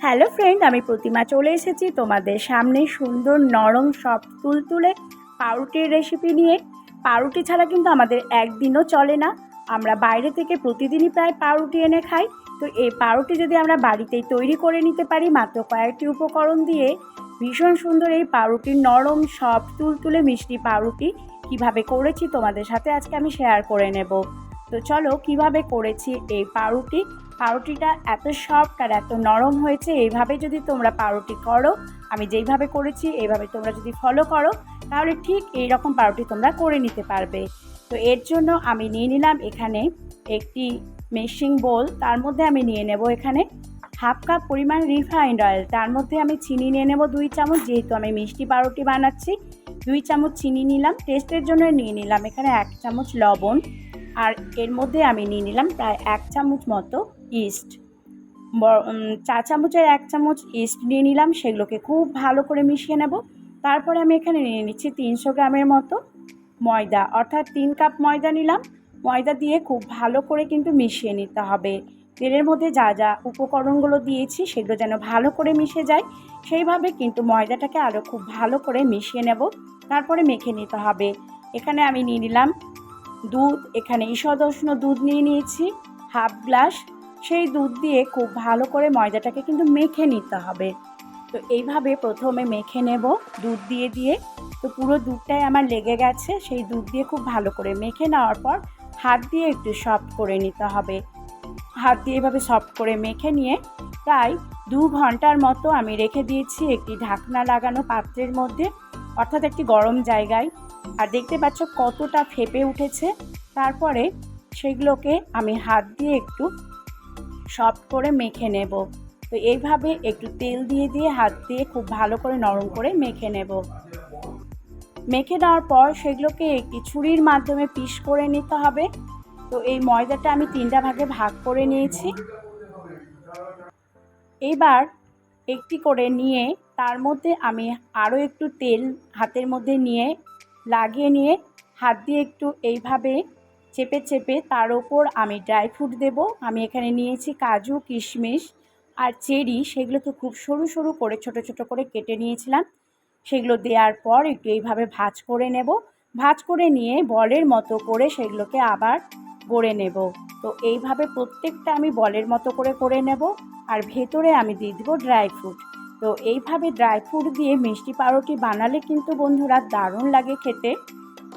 Hello friend, আমি প্রতিমা চলে এসেছি তোমাদের সামনে সুন্দর নরম সব তুলতুলে পাউরুটির রেসিপি নিয়ে। পাউরুটি ছাড়া কিন্তু আমাদের একদিনও চলে না। আমরা বাইরে থেকে প্রতিদিনই প্রায় পাউরুটি এনে খাই। তো এই পাউরুটি যদি আমরা বাড়িতেই তৈরি করে নিতে পারি, মাত্র কয়েকটি উপকরণ দিয়ে, ভীষণ সুন্দর এই পাউরুটির নরম সব তুলতুলে মিষ্টি পাউরুটি কীভাবে করেছি তোমাদের সাথে আজকে আমি শেয়ার করে নেব। তো চলো কীভাবে করেছি এই পাউরুটি? পাউরুটিটা এত সফট আর এত নরম হয়েছে, এইভাবে যদি তোমরা পাউরুটি করো, আমি যেইভাবে করেছি, এইভাবে তোমরা যদি ফলো করো, তাহলে ঠিক এই রকম পাউরুটি তোমরা করে নিতে পারবে। তো এর জন্য আমি নিয়ে নিলাম এখানে একটি মেশিং বোল তার মধ্যে আমি নিয়ে নেব এখানে হাফ কাপ পরিমাণ রিফাইন্ড অয়েল তার মধ্যে আমি চিনি নিয়ে নেব দুই চামচ, যেহেতু আমি মিষ্টি পাউরুটি বানাচ্ছি, দুই চামচ চিনি নিলাম টেস্টের জন্য নিয়ে নিলাম এখানে এক চামচ লবণ। আর এর মধ্যে আমি নিয়ে নিলাম প্রায় এক চামচ মতো ইস্ট চা চামচের এক চামচ ইস্ট নিয়ে নিলাম, সেগুলোকে খুব ভালো করে মিশিয়ে নেব। তারপরে আমি এখানে নিয়ে নিচ্ছি তিনশো গ্রামের মতো ময়দা, অর্থাৎ তিন কাপ ময়দা নিলাম। ময়দা দিয়ে খুব ভালো করে কিন্তু মিশিয়ে নিতে হবে। তেলের মধ্যে যা যা উপকরণগুলো দিয়েছি, সেগুলো যেন ভালো করে মিশে যায়, সেইভাবে কিন্তু ময়দাটাকে আরও খুব ভালো করে মিশিয়ে নেব। তারপরে মেখে নিতে হবে। এখানে আমি নিয়ে নিলাম দুধ, এখানে ঈষদষ্ণ দুধ নিয়ে নিয়েছি হাফ গ্লাস সেই দুধ দিয়ে খুব ভালো করে ময়দাটাকে কিন্তু মেখে নিতে হবে। তো এইভাবে প্রথমে মেখে নেব দুধ দিয়ে দিয়ে। তো পুরো দুধটাই আমার লেগে গেছে, সেই দুধ দিয়ে খুব ভালো করে মেখে নেওয়ার পর হাত দিয়ে একটু সফট করে নিতে হবে। হাত দিয়ে এভাবে সফট করে মেখে নিয়ে প্রায় দু ঘণ্টার মতো আমি রেখে দিয়েছি একটি ঢাকনা লাগানো পাত্রের মধ্যে, অর্থাৎ একটি গরম জায়গায়। আর দেখতে পাচ্ছ কতটা ফেপে উঠেছে। তারপরে সেগুলোকে আমি হাত দিয়ে একটু সফট করে মেখে নেব। তো এইভাবে একটু তেল দিয়ে দিয়ে হাত দিয়ে খুব ভালো করে নরম করে মেখে নেব। মেখে নেওয়ার পর সেগুলোকে একটি ছুরির মাধ্যমে পিস করে নিতে হবে। তো এই ময়দাটা আমি তিনটা ভাগে ভাগ করে নিয়েছি। এবার একটি করে নিয়ে তার মধ্যে আমি আরও একটু তেল হাতের মধ্যে নিয়ে লাগিয়ে নিয়ে হাত দিয়ে একটু এইভাবে চেপে চেপে তার ওপর আমি ড্রাই ফ্রুট দেব। আমি এখানে নিয়েছি কাজু, কিশমিশ আর চেরি। সেগুলোকে খুব সরু সরু করে, ছোট ছোট করে কেটে নিয়েছিলাম। সেগুলো দেওয়ার পর একটু এইভাবে ভাজ করে নেব। ভাজ করে নিয়ে বলের মতো করে সেগুলোকে আবার গড়ে নেব। তো এইভাবে প্রত্যেকটা আমি বলের মতো করে করে নেব। আর ভেতরে আমি দিয়ে দেবো ড্রাই ফ্রুট তো এইভাবে ড্রাই ফ্রুট দিয়ে মিষ্টি পাউরুটি বানালে কিন্তু বন্ধুরা দারুণ লাগে খেতে।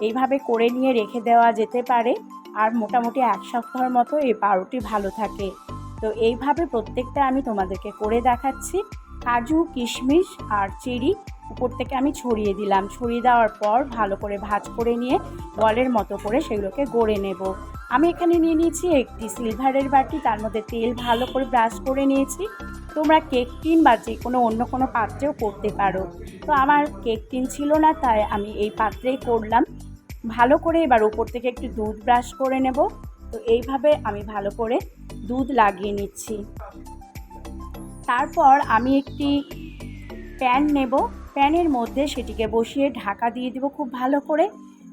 এইভাবে করে নিয়ে রেখে দেওয়া যেতে পারে আর মোটামুটি এক সপ্তাহের মতো এই পাউরুটি ভালো থাকে। তো এইভাবে প্রত্যেকটা আমি তোমাদেরকে করে দেখাচ্ছি। কাজু, কিশমিশ আর চেরি উপর থেকে আমি ছড়িয়ে দিলাম। ছড়িয়ে দেওয়ার পর ভালো করে ভাজ করে নিয়ে বলের মতো করে সেগুলোকে গড়ে নেব। আমি এখানে নিয়ে নিয়েছি একটি সিলভারের বাটি, তার মধ্যে তেল ভালো করে ব্রাশ করে নিয়েছি। তোমরা কেক টিন বা যে কোনো অন্য কোনো পাত্রেও করতে পারো। তো আমার কেক টিন ছিল না, তাই আমি এই পাত্রেই করলাম। ভালো করে এবার উপর থেকে একটু দুধ ব্রাশ করে নেব। তো এইভাবে আমি ভালো করে দুধ লাগিয়ে নিচ্ছি। তারপর আমি একটি প্যান নেব। প্যানের মধ্যে সেটিকে বসিয়ে ঢাকা দিয়ে দেবো খুব ভালো করে।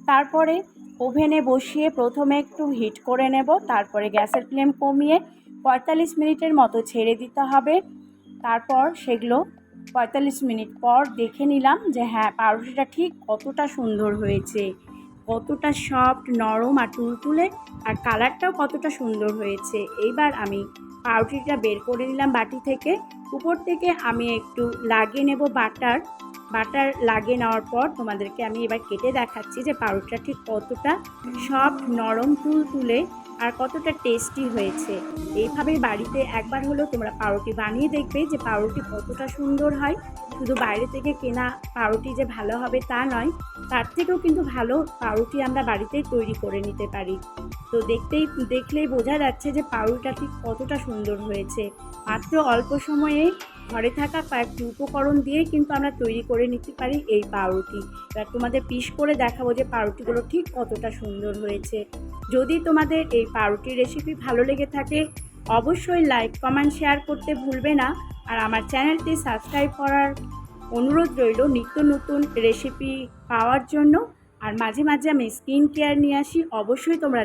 তারপরে ওভেনে বসিয়ে প্রথমে একটু হিট করে নেব। তারপরে গ্যাসের ফ্লেম কমিয়ে পঁয়তাল্লিশ মিনিটের মতো ছেড়ে দিতে হবে। তারপর সেগুলো পঁয়তাল্লিশ মিনিট পর দেখে নিলাম যে হ্যাঁ পাউরুটিটা ঠিক কতটা সুন্দর হয়েছে। কতটা সফট, নরম আর তুলতুলে আর কালারটাও কতটা সুন্দর হয়েছে। এইবার আমি পাউরুটিটা বের করে নিলাম বাটি থেকে। উপর থেকে আমি একটু লাগিয়ে নেব বাটার। বাটার লাগিয়ে নেওয়ার পর তোমাদেরকে আমি এবার কেটে দেখাচ্ছি যে পাউরুটিটা ঠিক কতটা সফট, নরম তুল তুলে আর কতটা টেস্টি হয়েছে। এইভাবে বাড়িতে একবার হলেও তোমরা পাউরুটি বানিয়ে দেখবে যে পাউরুটি কতটা সুন্দর হয়। শুধু বাইরে থেকে কেনা পাউরুটি যে ভালো হবে তা নয়, তার থেকেও কিন্তু ভালো পাউরুটি আমরা বাড়িতেই তৈরি করে নিতে পারি। তো দেখতেই, দেখলেই বোঝা যাচ্ছে যে পাউরুটিটা কতটা সুন্দর হয়েছে। মাত্র অল্প সময়ে ঘরে থাকা কয়েকটি উপকরণ দিয়েই কিন্তু আমরা তৈরি করে নিতে পারি এই পাউরুটি। এবার তোমাদের পিস করে দেখাবো যে পাউরুটিগুলো ঠিক কতটা সুন্দর হয়েছে। যদি তোমাদের এই পাউরুটির রেসিপি ভালো লেগে থাকে, অবশ্যই লাইক কমেন্ট শেয়ার করতে ভুলবে না। আর আমার চ্যানেলটি সাবস্ক্রাইব করার অনুরোধ রইল নিত্য নতুন রেসিপি পাওয়ার জন্য। আর মাঝে মাঝে আমি স্কিন কেয়ার নিয়ে আসি, অবশ্যই তোমরা